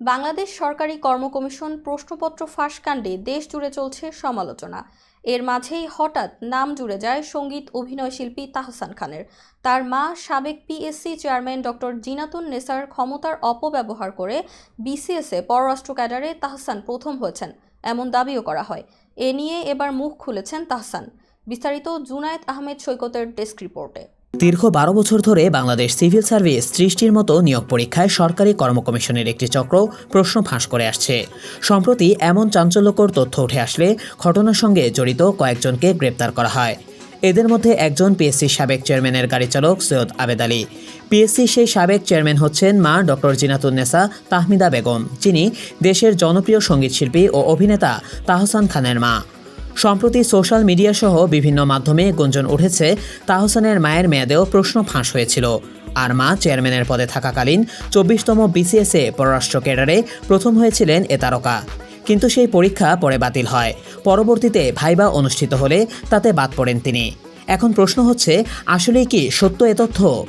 বাংলাদেশ সরকারি কর্ম কমিশন প্রশ্নপত্র ফাঁস কাণ্ডে দেশ জুড়ে চলছে সমালোচনা। এর মাঝেই হঠাৎ নাম জুড়ে যায় সংগীত অভিনয় শিল্পী তাহসান খানের। তার মা সাবেক পিএসসি চেয়ারম্যান ডক্টর জিনাতুন নেসার ক্ষমতার অপব্যবহার করে বিসিএসে পররাষ্ট্র ক্যাডারে তাহসান প্রথম হয়েছেন, এমন দাবিও করা হয়। এ নিয়ে এবার মুখ খুলেছেন তাহসান। বিস্তারিত জুনায়েদ আহমেদ সৈকতের ডেস্ক রিপোর্টে। দীর্ঘ বারো বছর ধরে বাংলাদেশ সিভিল সার্ভিস সৃষ্টির মতো নিয়োগ পরীক্ষায় সরকারি কর্ম কমিশনের একটি চক্র প্রশ্ন ফাঁস করে আসছে। সম্প্রতি এমন চাঞ্চল্যকর তথ্য উঠে আসলে ঘটনার সঙ্গে জড়িত কয়েকজনকে গ্রেপ্তার করা হয়। এদের মধ্যে একজন পিএসসি সাবেক চেয়ারম্যানের গাড়ি চালক সৈয়দ আবেদ আলী। পিএসসি সেই সাবেক চেয়ারম্যান হচ্ছেন মা ডক্টর জিনাতুন্নেসা তাহমিদা বেগম, যিনি দেশের জনপ্রিয় সঙ্গীতশিল্পী ও অভিনেতা তাহসান খানের মা। সম্প্রতি সোশ্যাল মিডিয়া সহ বিভিন্ন মাধ্যমে গুঞ্জন উঠেছে, তাহসানের মায়ের মেয়াদেও প্রশ্ন ফাঁস হয়েছিল। আর মা চেয়ারম্যানের পদে থাকাকালীন চব্বিশতম বিসিএসএ পররাষ্ট্র ক্যাডারে প্রথম হয়েছিলেন এ তারকা। কিন্তু সেই পরীক্ষা পরে বাতিল হয়। পরবর্তীতে ভাইবা অনুষ্ঠিত হলে তাতে বাদ পড়েন তিনি। এখন প্রশ্ন হচ্ছে, আসলেই কি সত্য এ তথ্য?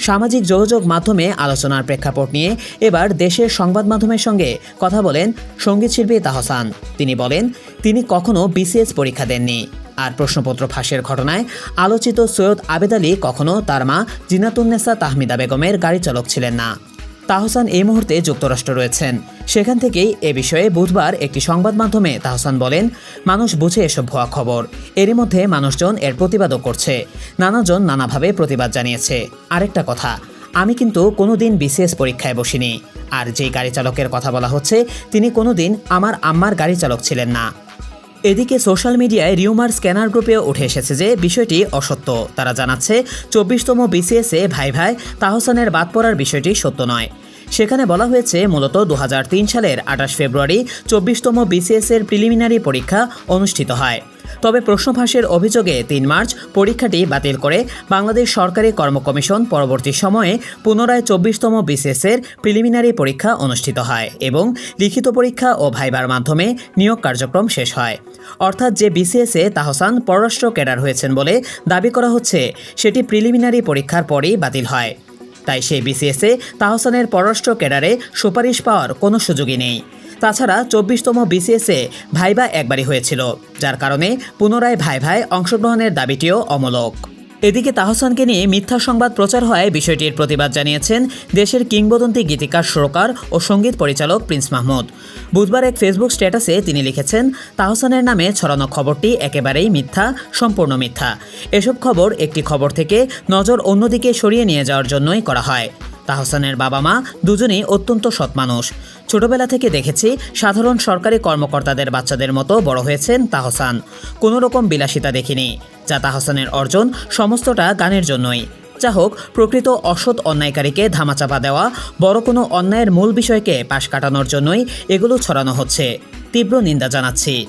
সামাজিক যোগাযোগ মাধ্যমে আলোচনার প্রেক্ষাপট নিয়ে এবার দেশের সংবাদ মাধ্যমের সঙ্গে কথা বলেন সঙ্গীতশিল্পী তাহসান। তিনি বলেন, তিনি কখনো বিসিএস পরীক্ষা দেননি। আর প্রশ্নপত্র ফাঁসের ঘটনায় আলোচিত সৈয়দ আবেদ আলী কখনো তার মা জিনাতুন্নেসা তাহমিদা বেগমের গাড়ি চালক ছিলেন না। তাহসান এই মুহূর্তে যুক্তরাষ্ট্র রয়েছেন। সেখান থেকেই এ বিষয়ে বুধবার একটি সংবাদ মাধ্যমে তাহসান বলেন, মানুষ বুঝে এসব ভুয়া খবর। এরই মধ্যে মানুষজন এর প্রতিবাদও করছে। নানাজন নানাভাবে প্রতিবাদ জানিয়েছে। আরেকটা কথা, আমি কিন্তু কোনোদিন বিসিএস পরীক্ষায় বসিনি। আর যে গাড়ি চালকের কথা বলা হচ্ছে, তিনি কোনোদিন আমার আম্মার গাড়ি চালক ছিলেন না। এদিকে সোশ্যাল মিডিয়ায় রিউমার স্ক্যানার গ্রুপেও উঠে এসেছে যে বিষয়টি অসত্য। তারা জানাচ্ছে, চব্বিশতম বিসিএসে ভাই ভাই তাহসানের বাদ পড়ার বিষয়টি সত্য নয়। সেখানে বলা হয়েছে, মূলত দু হাজার তিন সালের আঠাশ ফেব্রুয়ারি চব্বিশতম বিসিএস এর প্রিলিমিনারি পরীক্ষা অনুষ্ঠিত হয়। তবে প্রশ্ন ফাঁসের অভিযোগে তিন মার্চ পরীক্ষাটি বাতিল করে বাংলাদেশ সরকারি কর্ম কমিশন পরবর্তী সময়ে পুনরায় চব্বিশতম বিসিএস এর প্রিলিমিনারি পরীক্ষা অনুষ্ঠিত হয় এবং লিখিত পরীক্ষা ও ভাইবার মাধ্যমে নিয়োগ কার্যক্রম শেষ হয়। অর্থাৎ যে বিসিএসে তাহসান পররাষ্ট্র ক্যাডার হয়েছেন বলে দাবি করা হচ্ছে, সেটি প্রিলিমিনারি পরীক্ষার পরেই বাতিল হয়। তাই সেই বিসিএসে তাহসানের পররাষ্ট্র ক্যাডারে সুপারিশ পাওয়ার কোনো সুযোগই নেই। তাছাড়া চব্বিশতম বিসিএসে ভাইবা একবারই হয়েছিল, যার কারণে পুনরায় ভাই ভাই অংশগ্রহণের দাবিটিও অমূলক। এদিকে তাহসানকে নিয়ে মিথ্যা সংবাদ প্রচার হয় বিষয়টির প্রতিবাদ জানিয়েছেন দেশের কিংবদন্তি গীতিকার, সুরকার ও সংগীত পরিচালক প্রিন্স মাহমুদ। বুধবার এক ফেসবুক স্ট্যাটাসে তিনি লিখেছেন, তাহসানের নামে ছড়ানো খবরটি একেবারেই মিথ্যা, সম্পূর্ণ মিথ্যা। এসব খবর একটি খবর থেকে নজর অন্যদিকে সরিয়ে নিয়ে যাওয়ার জন্যই করা হয়। তাহসানের বাবা মা দুজনেই অত্যন্ত সৎ মানুষ। ছোটবেলা থেকে দেখেছি, সাধারণ সরকারি কর্মকর্তাদের বাচ্চাদের মতো বড় হয়েছেন তাহসান। কোনো রকম বিলাসিতা দেখিনি। যা হাসানের অর্জন সমস্তটা গানের জন্যই। যা হোক, প্রকৃত অসৎ অন্যায়কারীকে ধামাচাপা দেওয়া, বড় কোনো অন্যায়ের মূল বিষয়কে পাশ কাটানোর জন্যই এগুলো ছড়ানো হচ্ছে। তীব্র নিন্দা জানাচ্ছি।